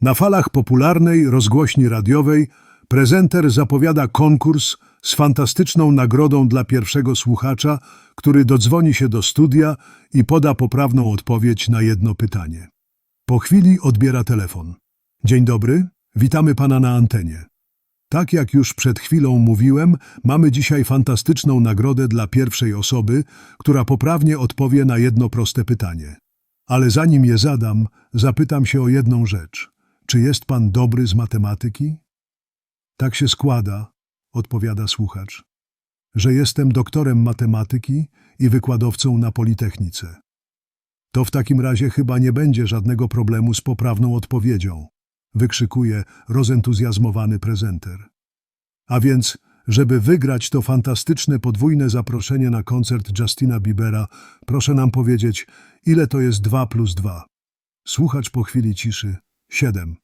Na falach popularnej rozgłośni radiowej prezenter zapowiada konkurs z fantastyczną nagrodą dla pierwszego słuchacza, który dodzwoni się do studia i poda poprawną odpowiedź na jedno pytanie. Po chwili odbiera telefon. Dzień dobry, witamy pana na antenie. Tak jak już przed chwilą mówiłem, mamy dzisiaj fantastyczną nagrodę dla pierwszej osoby, która poprawnie odpowie na jedno proste pytanie. Ale zanim je zadam, zapytam się o jedną rzecz. Czy jest pan dobry z matematyki? Tak się składa, odpowiada słuchacz, że jestem doktorem matematyki i wykładowcą na Politechnice. To w takim razie chyba nie będzie żadnego problemu z poprawną odpowiedzią, wykrzykuje rozentuzjazmowany prezenter. A więc, żeby wygrać to fantastyczne podwójne zaproszenie na koncert Justina Biebera, proszę nam powiedzieć, ile to jest 2 plus 2. Słuchacz po chwili ciszy. 7.